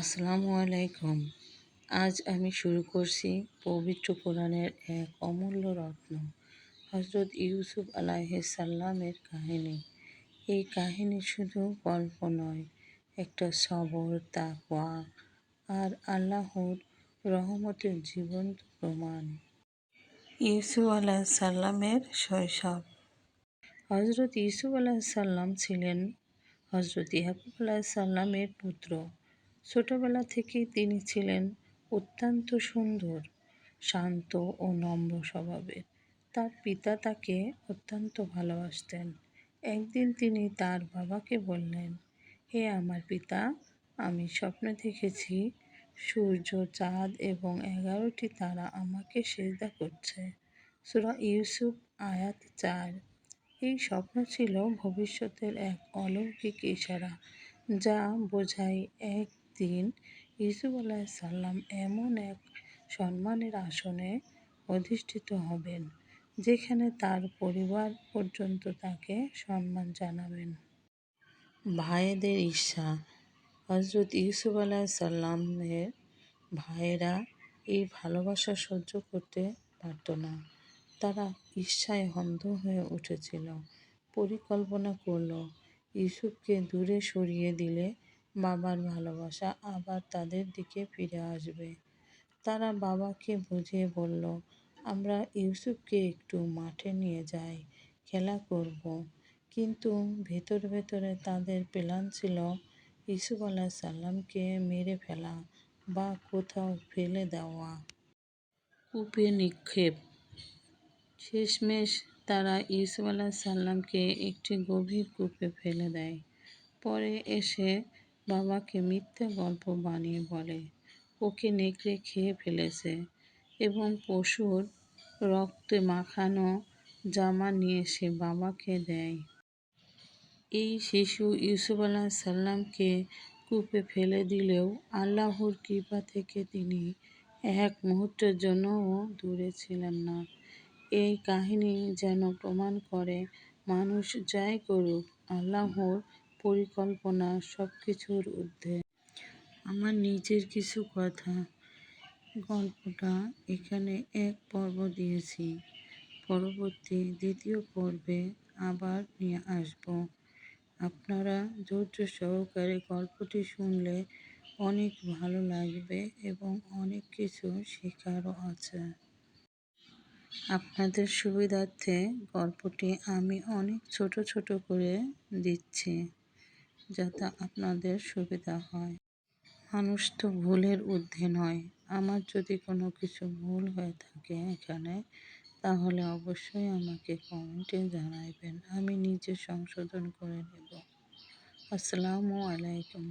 আসসালামু আলাইকুম। আজ আমি শুরু করছি পবিত্র কোরআনের এক অমূল্য রত্ন হজরত ইউসুফ সাল্লামের কাহিনী। এই কাহিনী শুধু গল্প নয়, একটা সবর, তাকওয়া আর আল্লাহর রহমতের জীবন্ত প্রমাণ। ইউসুফ সাল্লামের শৈশব। হজরত ইউসুফ আলাহ সাল্লাম ছিলেন হজরত ইয়াকুব সাল্লামের পুত্র। ছোটবেলা থেকেই তিনি ছিলেন অত্যন্ত সুন্দর, শান্ত ও নম্র স্বভাবের। তার পিতা তাকে অত্যন্ত ভালোবাসতেন। একদিন তিনি তার বাবাকে বললেন, হে আমার পিতা, আমি স্বপ্নে দেখেছি সূর্য, চাঁদ এবং এগারোটি তারা আমাকে সেজদা করছে। সুরা ইউসুফ, আয়াত চার। এই স্বপ্ন ছিল ভবিষ্যতের এক অলৌকিক ইশারা, যা বোঝায় এক দিন ইসুফ সাল্লাম এমন এক সম্মানের আসনে অধিষ্ঠিত হবেন, যেখানে তার পরিবার পর্যন্ত তাকে সম্মান জানাবেন। ভাইদের ঈর্ষা। হজরত ইউসুফ সাল্লামের ভাইয়েরা এই ভালোবাসা সহ্য করতে পারত না। তারা ঈর্ষায় অন্ধ হয়ে উঠেছিল। পরিকল্পনা করল, ইউসুফকে দূরে সরিয়ে দিলে বাবার ভালোবাসা আবার তাদের দিকে ফিরে আসবে। তারা বাবাকে বুঝিয়ে বলল, আমরা ইউসুফকে একটু মাঠে নিয়ে যাই, খেলা করব। কিন্তু ভেতর ভেতরে তাদের প্ল্যান ছিল, ইউসুফ আল্লাহ সাল্লামকে মেরে ফেলা বা কোথাও ফেলে দেওয়া। কূপে নিক্ষেপ। শেষমেশ তারা ইউসুফ আল্লাহ সাল্লামকে একটি গভীর কূপে ফেলে দেয়। পরে এসে বাবাকে মিথ্যে গল্প বানিয়ে বলে, ওকে নেকড়ে খেয়ে ফেলেছে এবং পশুর রক্তে মাখানো জামা নিয়ে সে বাবাকে দেয়। এই শিশু ইউসুফ আল্লাহ সাল্লামকে কূপে ফেলে দিলেও আল্লাহর কৃপা থেকে তিনি এক মুহূর্তের জন্যও দূরে ছিলেন না। এই কাহিনী যেন প্রমাণ করে, মানুষ যাই করুক, আল্লাহর পরিকল্পনা সব কিছুর ঊর্ধ্বে। আমার নিজের কিছু কথা, গল্পটা এখানে এক পর্ব দিয়েছি। পরবর্তী দ্বিতীয় পর্বে আবার নিয়ে আসব। আপনারা ধৈর্য সহকারে গল্পটি শুনলে অনেক ভালো লাগবে এবং অনেক কিছু শেখারও আছে। আপনাদের সুবিধার্থে গল্পটি আমি অনেক ছোট ছোট করে দিচ্ছি। যাতে আপনাদের সুবিধা হয়। মানুষ তো ভুলের ঊর্ধ্বে নয়। আমার যদি কোনো কিছু ভুল হয়ে থাকে এখানে, তাহলে অবশ্যই আমাকে কমেন্টে জানাইবেন। আমি নিজে সংশোধন করে নেব। আসসালামু আলাইকুম।